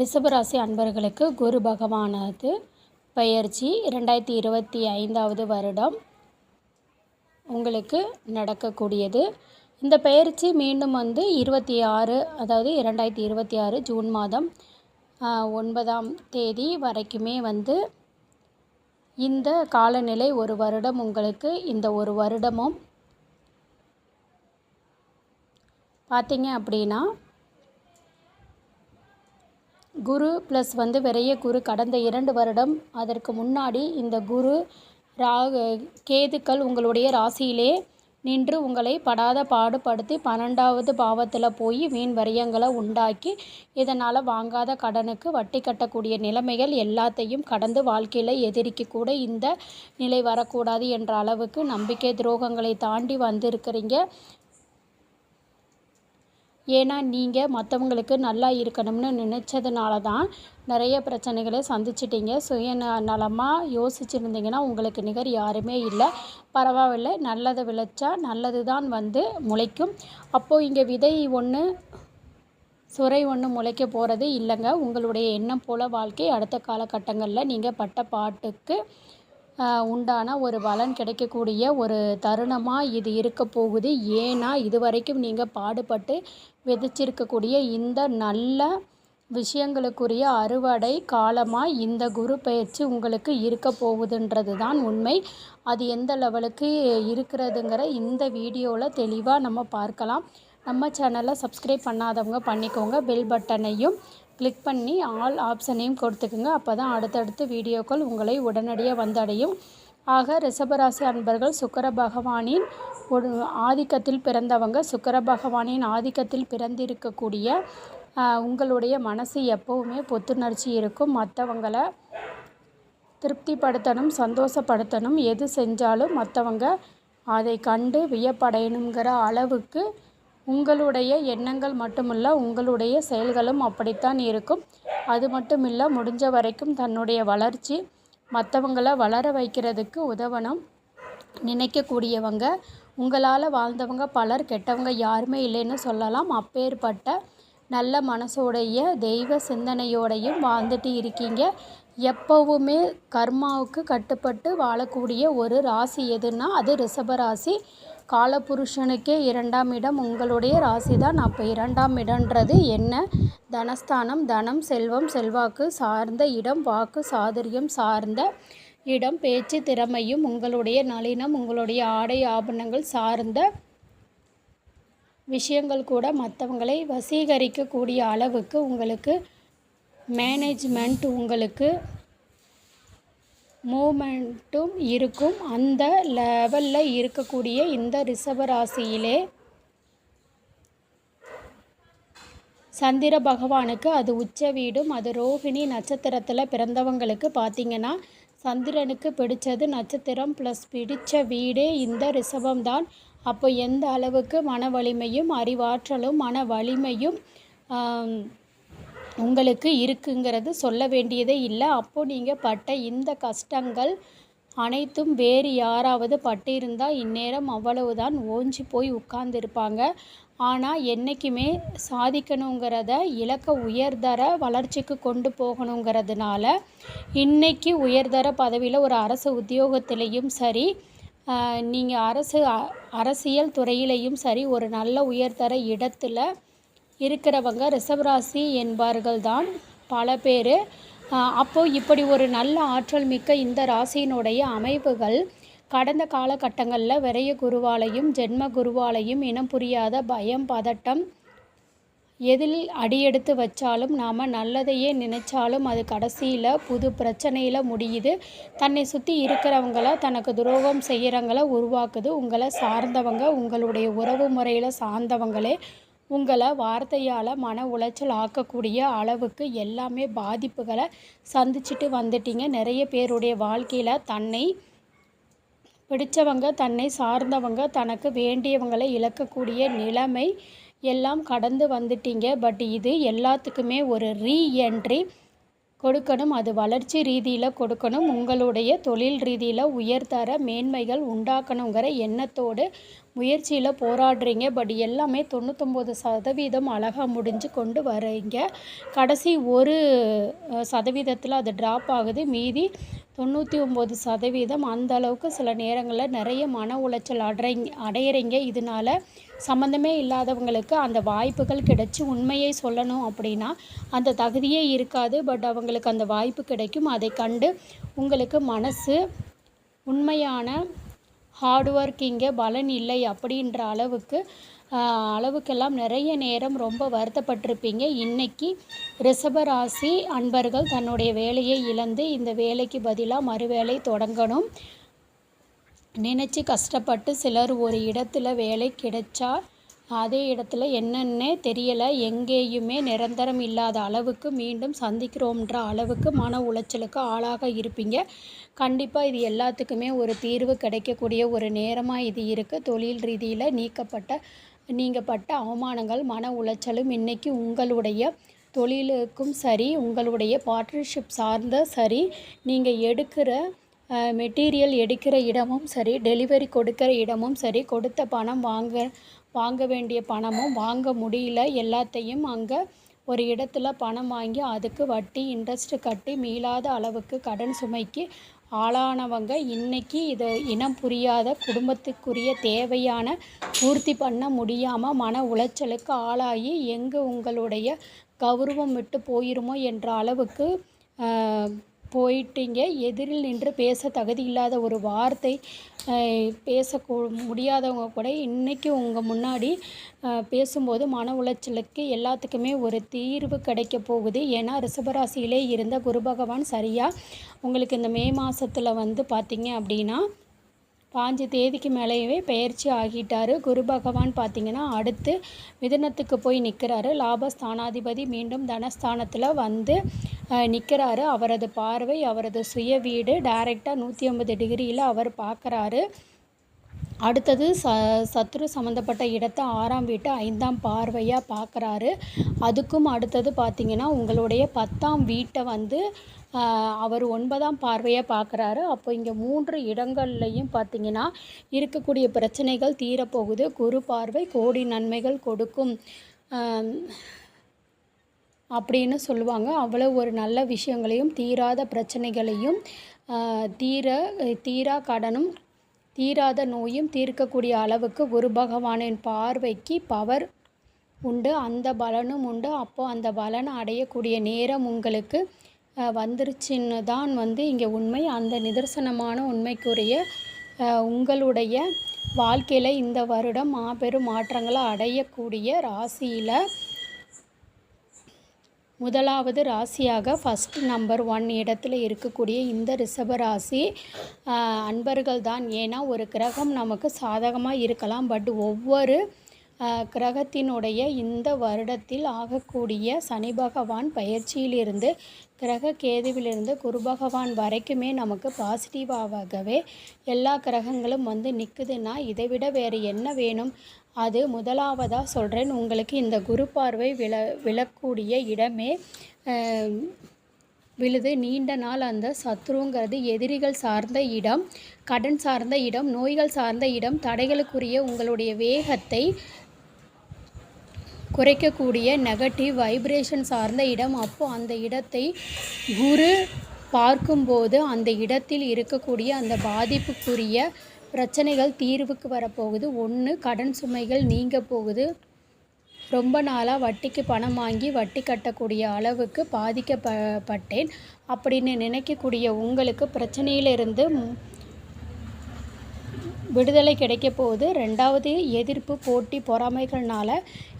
ரிஷபராசி அன்பர்களுக்கு குரு பகவானது பயிற்சி இரண்டாயிரத்தி இருபத்தி ஐந்தாவது வருடம் உங்களுக்கு நடக்கக்கூடியது. இந்த பயிற்சி மீண்டும் வந்து இருபத்தி ஆறு அதாவது இரண்டாயிரத்தி இருபத்தி ஆறு ஜூன் மாதம் ஒன்பதாம் தேதி வரைக்குமே வந்து இந்த காலநிலை ஒரு வருடம் உங்களுக்கு இந்த ஒரு வருடமும். பார்த்தீங்க அப்படின்னா குரு ப்ளஸ் வந்து விரைய குரு கடந்த இரண்டு வருடம். அதற்கு முன்னாடி இந்த குரு ரா கேதுக்கள் உங்களுடைய ராசியிலே நின்று உங்களை படாத பாடுபடுத்தி பன்னெண்டாவது பாவத்தில் போய் வீண் வரியங்களை உண்டாக்கி இதனால் வாங்காத கடனுக்கு வட்டி கட்டக்கூடிய நிலைமைகள் எல்லாத்தையும் கடந்து வாழ்க்கையில் எதிரிக்கு கூட இந்த நிலை வரக்கூடாது என்ற அளவுக்கு நம்பிக்கை துரோகங்களை தாண்டி வந்திருக்கிறீங்க. ஏன்னா நீங்கள் மற்றவங்களுக்கு நல்லா இருக்கணும்னு நினச்சதுனால தான் நிறைய பிரச்சனைகளை சந்திச்சிட்டிங்க. சுய நலமாக யோசிச்சுருந்தீங்கன்னா உங்களுக்கு நிகர் யாருமே இல்லை. பரவாயில்ல நல்லதை விளைச்சா நல்லது தான் வந்து முளைக்கும். அப்போது இங்கே விதை ஒன்று சுரை ஒன்று முளைக்க போகிறது இல்லைங்க. உங்களுடைய எண்ணம் போல் வாழ்க்கை. அடுத்த காலகட்டங்களில் நீங்கள் பட்ட பாட்டுக்கு உண்டான ஒரு பலன் கிடைக்கக்கூடிய ஒரு தருணமாக இது இருக்க போகுது. ஏன்னா இது வரைக்கும் நீங்கள் பாடுபட்டு விதைச்சிருக்கக்கூடிய இந்த நல்ல விஷயங்களுக்குரிய அறுவடை காலமாக இந்த குரு பயிற்சி உங்களுக்கு இருக்க போகுதுன்றது தான் உண்மை. அது எந்த லெவலுக்கு இருக்கிறதுங்கிற இந்த வீடியோவில் தெளிவாக நம்ம பார்க்கலாம். நம்ம சேனலை சப்ஸ்கிரைப் பண்ணாதவங்க பண்ணிக்கோங்க. பெல் பட்டனையும் கிளிக் பண்ணி ஆல் ஆப்ஷனையும் கொடுத்துக்குங்க. அப்போ தான் அடுத்தடுத்து வீடியோக்கள் உங்களை உடனடியாக வந்தடையும். ஆக ரிஷபராசி அன்பர்கள் சுக்கர பகவானின் ஒரு ஆதிக்கத்தில் பிறந்தவங்க சுக்கர பகவானின் ஆதிக்கத்தில் பிறந்திருக்கக்கூடிய உங்களுடைய மனசு எப்போவுமே புத்துணர்ச்சி இருக்கும். மற்றவங்களை திருப்திப்படுத்தணும் சந்தோஷப்படுத்தணும். எது செஞ்சாலும் மற்றவங்க அதை கண்டு வியப்படையணுங்கிற அளவுக்கு உங்களுடைய எண்ணங்கள் மட்டுமல்ல உங்களுடைய செயல்களும் அப்படித்தான் இருக்கும். அது மட்டும் இல்லை முடிஞ்ச வரைக்கும் தன்னுடைய வளர்ச்சி மற்றவங்களை வளர வைக்கிறதுக்கு உதவணும். நினைக்கக்கூடியவங்க உங்களால் வாழ்ந்தவங்க பலர் கெட்டவங்க யாருமே இல்லைன்னு சொல்லலாம். அப்பேற்பட்ட நல்ல மனசோடைய தெய்வ சிந்தனையோடையும் வாழ்ந்துட்டு இருக்கீங்க. எப்போவுமே கர்மாவுக்கு கட்டுப்பட்டு வாழக்கூடிய ஒரு ராசி எதுன்னா அது ரிஷபராசி காலபுருஷனுக்கே இரண்டாம் இடம் உங்களுடைய ராசி தான் அப்போ இரண்டாம் இடன்றது என்ன? தனஸ்தானம் தனம் செல்வம் செல்வாக்கு சார்ந்த இடம் வாக்கு சாதுரியம் சார்ந்த இடம் பேச்சு திறமையும் உங்களுடைய நளினம் உங்களுடைய ஆடை ஆபரணங்கள் சார்ந்த விஷயங்கள் கூட மற்றவங்களை வசீகரிக்கக்கூடிய அளவுக்கு உங்களுக்கு மேனேஜ்மெண்ட் உங்களுக்கு மூமெண்ட்டும் இருக்கும். அந்த லெவலில் இருக்கக்கூடிய இந்த ரிஷபராசியிலே சந்திர பகவானுக்கு அது உச்ச வீடும். அது ரோஹிணி நட்சத்திரத்தில் பிறந்தவங்களுக்கு பார்த்திங்கன்னா சந்திரனுக்கு பிடிச்சது நட்சத்திரம் ப்ளஸ் பிடித்த வீடே இந்த ரிஷபம்தான். அப்போ எந்த அளவுக்கு மன வலிமையும் அறிவாற்றலும் மன வலிமையும் உங்களுக்கு இருக்குங்கிறது சொல்ல வேண்டியதே இல்லை. அப்போது நீங்கள் பட்ட இந்த கஷ்டங்கள் அனைத்தும் வேறு யாராவது பட்டிருந்தால் இந்நேரம் அவ்வளவுதான் ஓஞ்சி போய் உட்கார்ந்துருப்பாங்க. ஆனால் என்றைக்குமே சாதிக்கணுங்கிறத இலக்க உயர்தர வளர்ச்சிக்கு கொண்டு போகணுங்கிறதுனால இன்றைக்கி உயர்தர பதவியில் ஒரு அரசு உத்தியோகத்திலையும் சரி நீங்கள் அரசு அரசியல் துறையிலையும் சரி ஒரு நல்ல உயர்தர இடத்துல இருக்கிறவங்க ரிஷபராசி என்பார்கள் தான் பல பேர். அப்போது இப்படி ஒரு நல்ல ஆற்றல் மிக்க இந்த ராசியினுடைய அமைப்புகள் கடந்த காலகட்டங்களில் விரைய குருவாலையும் ஜென்ம குருவாலையும் இனம் புரியாத பயம் பதட்டம் எதில் அடியெடுத்து வச்சாலும் நாம் நல்லதையே நினைச்சாலும் அது கடைசியில் புது பிரச்சனையில் முடியுது. தன்னை சுற்றி இருக்கிறவங்கள தனக்கு துரோகம் செய்கிறவங்கள உருவாக்குது. உங்களை சார்ந்தவங்க உங்களுடைய உறவு முறையில் சார்ந்தவங்களே உங்களை வார்த்தையால் மன உளைச்சல் ஆக்கக்கூடிய அளவுக்கு எல்லாமே பாதிப்புகளை சந்திச்சுட்டு வந்துட்டீங்க. நிறைய பேருடைய வாழ்க்கையில் தன்னை பிடித்தவங்க தன்னை சார்ந்தவங்க தனக்கு வேண்டியவங்களை இழக்கக்கூடிய நிலைமை எல்லாம் கடந்து வந்துட்டீங்க. பட் இது எல்லாத்துக்குமே ஒரு ரீஎன்ட்ரி கொடுக்கணும். அது வளர்ச்சி ரீதியில் கொடுக்கணும். உங்களுடைய தொழில் ரீதியில் உயர்தர மேன்மைகள் உண்டாக்கணுங்கிற எண்ணத்தோடு முயற்சியில் போராடுறீங்க. பட் எல்லாமே தொண்ணூத்தொம்பது சதவீதம் அழகாக முடிஞ்சு கொண்டு வரீங்க. கடைசி ஒரு சதவீதத்தில் அது ட்ராப் ஆகுது. மீதி தொண்ணூற்றி ஒம்பது சதவீதம் அந்த அளவுக்கு சில நேரங்களில் நிறைய மன உளைச்சல் அடைறீங்க அடையிறீங்க. இதனால சம்மந்தமே இல்லாதவங்களுக்கு அந்த வாய்ப்புகள் கிடைச்சி உண்மையை சொல்லணும் அப்படின்னா அந்த தகுதியே இருக்காது. பட் அவங்களுக்கு அந்த வாய்ப்பு கிடைக்கும். அதை கண்டு உங்களுக்கு மனசு உண்மையான ஹார்ட் ஒர்க்கிங்க பலன் இல்லை அப்படின்ற அளவுக்கு அளவுக்கெல்லாம் நிறைய நேரம் ரொம்ப வருத்தப்பட்டிருப்பீங்க. இன்னைக்கு ரிஷபராசி அன்பர்கள் தன்னுடைய வேலையை இழந்து இந்த வேலைக்கு பதிலாக மறுவேலை தொடங்கணும். நினச்சி கஷ்டப்பட்டு சிலர் ஒரு இடத்துல வேலை கிடைச்சா அதே இடத்துல என்னன்னே தெரியலை. எங்கேயுமே நிரந்தரம் இல்லாத அளவுக்கு மீண்டும் சந்திக்கிறோம்ன்ற அளவுக்கு மன உளைச்சலுக்கு ஆளாக இருப்பீங்க. கண்டிப்பாக இது எல்லாத்துக்குமே ஒரு தீர்வு கிடைக்கக்கூடிய ஒரு நேரமாக இது இருக்குது தொழில் ரீதியில் நீக்கப்பட்ட நீங்கள் பட்ட அவமானங்கள் மன உளைச்சலும் இன்றைக்கி உங்களுடைய தொழிலுக்கும் சரி உங்களுடைய பார்ட்னர்ஷிப் சார்ந்த சரி நீங்கள் எடுக்கிற மெட்டீரியல் எடுக்கிற இடமும் சரி டெலிவரி கொடுக்கிற இடமும் சரி கொடுத்த பணம் வாங்க வாங்க வேண்டிய பணமும் வாங்க முடியல. எல்லாத்தையும் அங்கே ஒரு இடத்துல பணம் வாங்கி அதுக்கு வட்டி இன்ட்ரெஸ்ட்டு கட்டி மீளாத அளவுக்கு கடன் சுமைக்கு ஆளானவங்க இன்னைக்கு இதை இனம் புரியாத குடும்பத்துக்குரிய தேவையான பூர்த்தி பண்ண முடியாமல் மன உளைச்சலுக்கு ஆளாகி எங்கே உங்களுடைய கௌரவம் விட்டு போயிருமோ என்ற அளவுக்கு போயிட்டீங்க. எதிரில் நின்று பேச தகுதி இல்லாத ஒரு வார்த்தை பேச முடியாதவங்க கூட இன்றைக்கி உங்கள் முன்னாடி பேசும்போது மன உளைச்சலுக்கு எல்லாத்துக்குமே ஒரு தீர்வு கிடைக்க போகுது. ஏன்னா ரிஷபராசியிலே இருந்த குரு பகவான் சரியாக உங்களுக்கு இந்த மே மாதத்தில் வந்து பார்த்திங்க அப்படின்னா பாஞ்சு தேதிக்கு மேலேயே பெயர்ச்சி ஆகிட்டார். குரு பகவான் பார்த்திங்கன்னா அடுத்து மிதனத்துக்கு போய் நிற்கிறாரு லாபஸ்தானாதிபதி மீண்டும் தனஸ்தானத்தில் வந்து நிற்கிறாரு அவரது பார்வை அவரது சுய வீடு டைரெக்டாக நூற்றி ஐம்பது டிகிரியில் அவர் பார்க்குறாரு அடுத்தது ச சத்ரு சம்மந்தப்பட்ட இடத்த ஆறாம் வீட்டை ஐந்தாம் பார்வையாக பார்க்குறாரு அதுக்கும் அடுத்தது பார்த்திங்கன்னா உங்களுடைய பத்தாம் வீட்டை வந்து அவர் ஒன்பதாம் பார்வையாக பார்க்குறாரு அப்போ இங்கே மூன்று இடங்கள்லையும் பார்த்திங்கன்னா இருக்கக்கூடிய பிரச்சனைகள் தீரப்போகுது. குரு பார்வை கோடி நன்மைகள் கொடுக்கும். அப்படின்னு சொல்லுவாங்க. அவ்வளோ ஒரு நல்ல விஷயங்களையும் தீராத பிரச்சனைகளையும் தீர தீரா கடனும் தீராத நோயும் தீர்க்கக்கூடிய அளவுக்கு குரு பகவானின் பார்வைக்கு பவர் உண்டு. அந்த பலனும் உண்டு. அப்போது அந்த பலனை அடையக்கூடிய நேரம் உங்களுக்கு வந்துருச்சுன்னு தான் வந்து இங்கே உண்மை. அந்த நிதர்சனமான உண்மைக்குரிய உங்களுடைய வாழ்க்கையில் இந்த வருடம் மாபெரும் மாற்றங்களை அடையக்கூடிய ராசியில் முதலாவது ராசியாக ஃபஸ்ட் நம்பர் ஒன் இடத்துல இருக்கக்கூடிய இந்த ரிஷப ராசி அன்பர்கள் தான். ஏன்னா ஒரு கிரகம் நமக்கு சாதகமாக இருக்கலாம். பட் ஒவ்வொரு கிரகத்தினுடைய இந்த வருடத்தில் ஆகக்கூடிய சனி பகவான் பயிற்சியிலிருந்து கிரக கேதுவிலிருந்து குரு பகவான் வரைக்குமே நமக்கு பாசிட்டிவாகவே எல்லா கிரகங்களும் வந்து நிற்குதுன்னா இதை விட வேறு என்ன வேணும்? அது முதலாவதாக சொல்கிறேன் உங்களுக்கு இந்த குரு பார்வை விழ விழக்கூடிய இடமே விழுது. நீண்ட நாள் அந்த சத்ருங்கிறது எதிரிகள் சார்ந்த இடம் கடன் சார்ந்த இடம் நோய்கள் சார்ந்த இடம். தடைகளுக்குரிய உங்களுடைய வேகத்தை குறைக்கக்கூடிய நெகட்டிவ் வைப்ரேஷன் சார்ந்த இடம். அப்போது அந்த இடத்தை குரு பார்க்கும்போது அந்த இடத்தில் இருக்கக்கூடிய அந்த பாதிப்புக்குரிய பிரச்சனைகள் தீர்வுக்கு வரப்போகுது. ஒன்று கடன் சுமைகள் நீங்க போகுது. ரொம்ப நாளாக வட்டிக்கு பணம் வாங்கி வட்டி கட்டக்கூடிய அளவுக்கு பாதிக்கப்பட்டேன் அப்படின்னு நினைக்கக்கூடிய உங்களுக்கு பிரச்சனையிலிருந்து விடுதலை கிடைக்க போகுது. ரெண்டாவது எதிர்ப்பு போட்டி பொறாமைகள்னால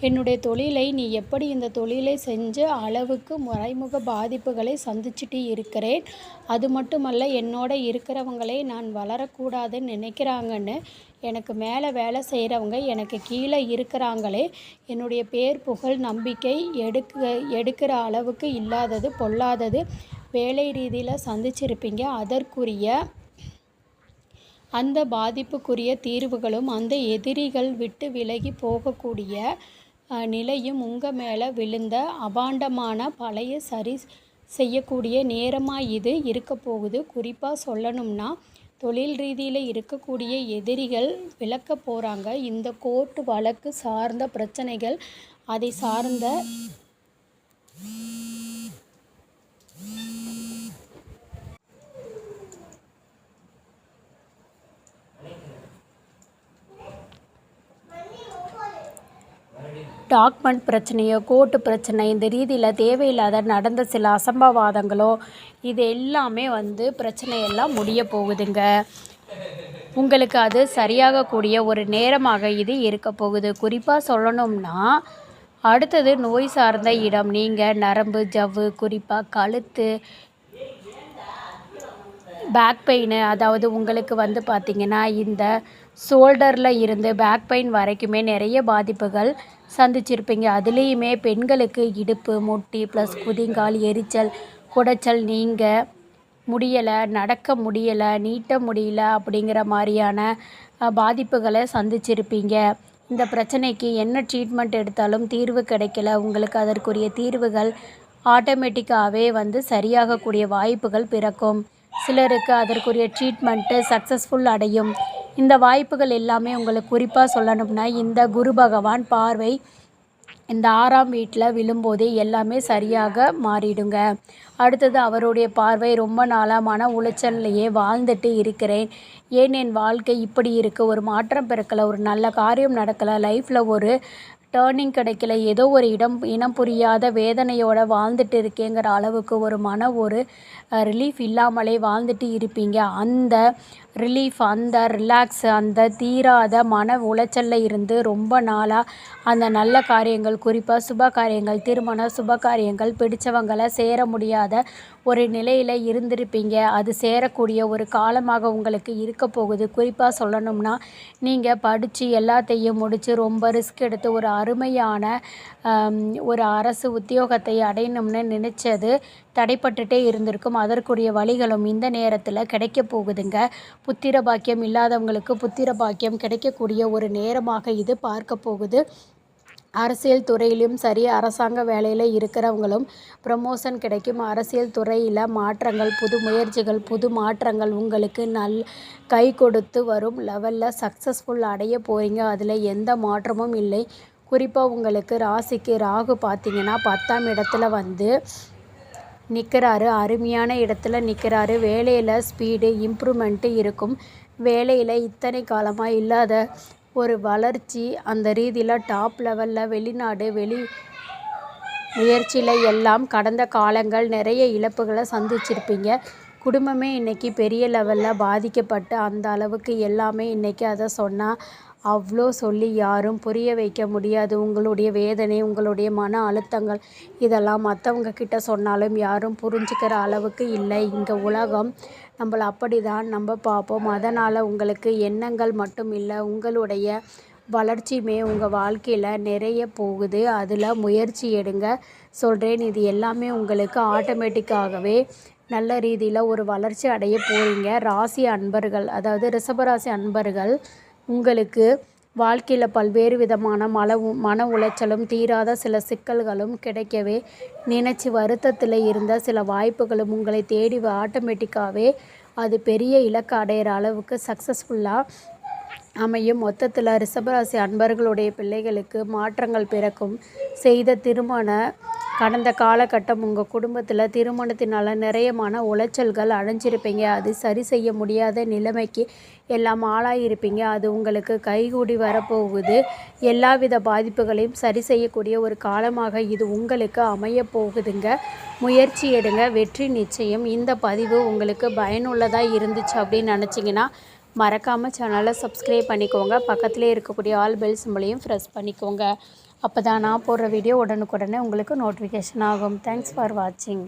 என்னுடைய தொழிலை நீ எப்படி இந்த தொழிலை செஞ்ச அளவுக்கு மறைமுக பாதிப்புகளை சந்திச்சுட்டு இருக்கிறேன். அது மட்டுமல்ல என்னோட இருக்கிறவங்களே நான் வளரக்கூடாதுன்னு நினைக்கிறாங்கன்னு எனக்கு மேலே வேலை செய்கிறவங்க எனக்கு கீழே இருக்கிறாங்களே என்னுடைய பேர் புகழ் நம்பிக்கை எடுக்க எடுக்கிற அளவுக்கு இல்லாதது பொல்லாதது வேலை ரீதியில் சந்திச்சிருப்பீங்க. அதற்குரிய அந்த பாதிப்புக்குரிய தீர்வுகளும் அந்த எதிரிகள் விட்டு விலகி போகக்கூடிய நிலையும் உங்கள் மேலே விழுந்த அபாண்டமான பழைய சரி செய்யக்கூடிய நேரமாக இது இருக்க போகுது. குறிப்பாக சொல்லணும்னா தொழில் ரீதியில் இருக்கக்கூடிய எதிரிகள் விளக்க போகிறாங்க இந்த கோர்ட்டு வழக்கு சார்ந்த பிரச்சனைகள் அதை சார்ந்த டாக்குமெண்ட் பிரச்சனையோ கோர்ட்டு பிரச்சனை இந்த ரீதியில் தேவையில்லாத நடந்த சில அசம்பவாதங்களோ இது எல்லாமே வந்து பிரச்சனையெல்லாம் முடிய போகுதுங்க. உங்களுக்கு அது சரியாகக்கூடிய ஒரு நேரமாக இது இருக்க போகுது. குறிப்பாக சொல்லணும்னா அடுத்தது நோய் சார்ந்த இடம். நீங்கள் நரம்பு ஜவ்வு குறிப்பாக கழுத்து பேக் பெயின் அதாவது உங்களுக்கு வந்து பார்த்திங்கன்னா இந்த ஷோல்டரில் இருந்து பேக் பெயின் வரைக்குமே நிறைய பாதிப்புகள் சந்திச்சிருப்பீங்க. அதுலேயுமே பெண்களுக்கு இடுப்பு முட்டி ப்ளஸ் குதிங்கால் எரிச்சல் குடைச்சல் நீங்கள் முடியலை நடக்க முடியலை நீட்ட முடியல அப்படிங்கிற மாதிரியான பாதிப்புகளை சந்திச்சிருப்பீங்க. இந்த பிரச்சனைக்கு என்ன ட்ரீட்மெண்ட் எடுத்தாலும் தீர்வு கிடைக்கல. உங்களுக்கு அதற்குரிய தீர்வுகள் ஆட்டோமேட்டிக்காகவே வந்து சரியாகக்கூடிய வாய்ப்புகள் பிறக்கும். சிலருக்கு அதற்குரிய ட்ரீட்மெண்ட்டு சக்ஸஸ்ஃபுல் அடையும். இந்த வாய்ப்புகள் எல்லாமே உங்களுக்கு குறிப்பாக சொல்லணும்னா இந்த குரு பகவான் பார்வை இந்த ஆறாம் வீட்டில் விழும்போதே எல்லாமே சரியாக மாறிடுங்க. அடுத்தது அவருடைய பார்வை ரொம்ப நாளாக மன உளைச்சல்லையே வாழ்ந்துட்டு இருக்கிறேன். ஏன் என் வாழ்க்கை இப்படி இருக்குது ஒரு மாற்றம் பிறக்கலை ஒரு நல்ல காரியம் நடக்கலை லைஃப்பில் ஒரு டேர்னிங் கிடைக்கல. ஏதோ ஒரு இடம் இனம் புரியாத வேதனையோடு வாழ்ந்துட்டு இருக்கேங்கிற அளவுக்கு ஒரு மன ஒரு ரிலீஃப் இல்லாமலே வாழ்ந்துட்டு இருப்பீங்க. அந்த ரிலீஃப் அந்த ரிலாக்ஸ் அந்த தீராத மன உளைச்சலில் இருந்து ரொம்ப நாளாக அந்த நல்ல காரியங்கள் குறிப்பாக சுப காரியங்கள் திருமண சுப காரியங்கள் பிடித்தவங்களை சேர முடியாத ஒரு நிலையில் இருந்திருப்பீங்க. அது சேரக்கூடிய ஒரு காலமாக உங்களுக்கு இருக்க போகுது. குறிப்பாக சொல்லணும்னா நீங்கள் படித்து எல்லாத்தையும் முடித்து ரொம்ப ரிஸ்க் எடுத்து ஒரு அருமையான ஒரு அரசு உத்தியோகத்தை அடையணும்னு நினச்சது தடைப்பட்டுட்டே இருந்திருக்கும். அதற்குரிய வழிகளும் இந்த நேரத்தில் கிடைக்க போகுதுங்க. புத்திர பாக்கியம் இல்லாதவங்களுக்கு புத்திர பாக்கியம் கிடைக்கக்கூடிய ஒரு நேரமாக இது பார்க்க போகுது. அரசியல் துறையிலும் சரி அரசாங்க வேலையில் இருக்கிறவங்களும் ப்ரமோஷன் கிடைக்கும். அரசியல் துறையில் மாற்றங்கள் புது முயற்சிகள் புது மாற்றங்கள் உங்களுக்கு நல் கை கொடுத்து வரும் லெவலில் சக்ஸஸ்ஃபுல் அடைய போகிறீங்க அதில் எந்த மாற்றமும் இல்லை. குறிப்பாக உங்களுக்கு ராசிக்கு ராகு பார்த்தீங்கன்னா பத்தாம் இடத்துல வந்து நிற்கிறாரு அருமையான இடத்துல நிற்கிறாரு வேலையில் ஸ்பீடு இம்ப்ரூவ்மெண்ட்டு இருக்கும். வேலையில் இத்தனை காலமாக இல்லாத ஒரு வளர்ச்சி அந்த ரீதியில் டாப் லெவலில் வெளிநாடு வெளி முயற்சியில் எல்லாம் கடந்த காலங்கள் நிறைய இழப்புகளை சந்திச்சிருப்பீங்க. குடும்பமே இன்றைக்கி பெரிய லெவலில் பாதிக்கப்பட்டு அந்த அளவுக்கு எல்லாமே இன்றைக்கி அதை சொன்னால் அவ்வளோ சொல்லி யாரும் புரிய வைக்க முடியாது. உங்களுடைய வேதனை உங்களுடைய மன அழுத்தங்கள் இதெல்லாம் மற்றவங்க கிட்ட சொன்னாலும் யாரும் புரிஞ்சுக்கிற அளவுக்கு இல்லை. இங்கே உலகம் நம்மளை அப்படி தான் நம்ம பார்ப்போம். அதனால் உங்களுக்கு எண்ணங்கள் மட்டும் இல்லை உங்களுடைய வளர்ச்சியுமே உங்கள் வாழ்க்கையில் நிறைய போகுது. அதில் முயற்சி எடுங்க. சொல்கிறேன் இது எல்லாமே உங்களுக்கு ஆட்டோமேட்டிக்காகவே நல்ல ரீதியில் ஒரு வளர்ச்சி அடைய போகிறீங்க ராசி அன்பர்கள் அதாவது ரிஷபராசி அன்பர்கள் உங்களுக்கு வாழ்க்கையில் பல்வேறு விதமான மல மன உளைச்சலும் தீராத சில சிக்கல்களும் கிடைக்கவே நினச்சி வருத்தத்தில் இருந்த சில வாய்ப்புகளும் உங்களை தேடி ஆட்டோமேட்டிக்காகவே அது பெரிய இலக்கு அடையிற அளவுக்கு சக்ஸஸ்ஃபுல்லாக அமையும். மொத்தத்தில் ரிஷபராசி அன்பர்களுடைய பிள்ளைகளுக்கு மாற்றங்கள் பிறக்கும். செய்த திருமண கடந்த காலகட்டம் உங்கள் குடும்பத்தில் திருமணத்தினால் நிறைய மன உளைச்சல்கள் அடைஞ்சிருப்பீங்க. அது சரி செய்ய முடியாத நிலைமைக்கு எல்லாம் ஆளாகிருப்பீங்க அது உங்களுக்கு கைகூடி வரப்போகுது. எல்லாவித பாதிப்புகளையும் சரி செய்யக்கூடிய ஒரு காலமாக இது உங்களுக்கு அமைய போகுதுங்க. முயற்சி எடுங்க. வெற்றி நிச்சயம். இந்த பதிவு உங்களுக்கு பயனுள்ளதாக இருந்துச்சு அப்படின்னு நினச்சிங்கன்னா மறக்காமல் சேனலை சப்ஸ்கிரைப் பண்ணிக்கோங்க. பக்கத்துலேயே இருக்கக்கூடிய ஆல் பெல் சிம்பிளையும் ப்ரெஸ் பண்ணிக்கோங்க. அப்போ தான் நான் போடுற வீடியோ உடனுக்குடனே உங்களுக்கு நோட்டிஃபிகேஷன் ஆகும். தேங்க்ஸ் ஃபார் வாட்சிங்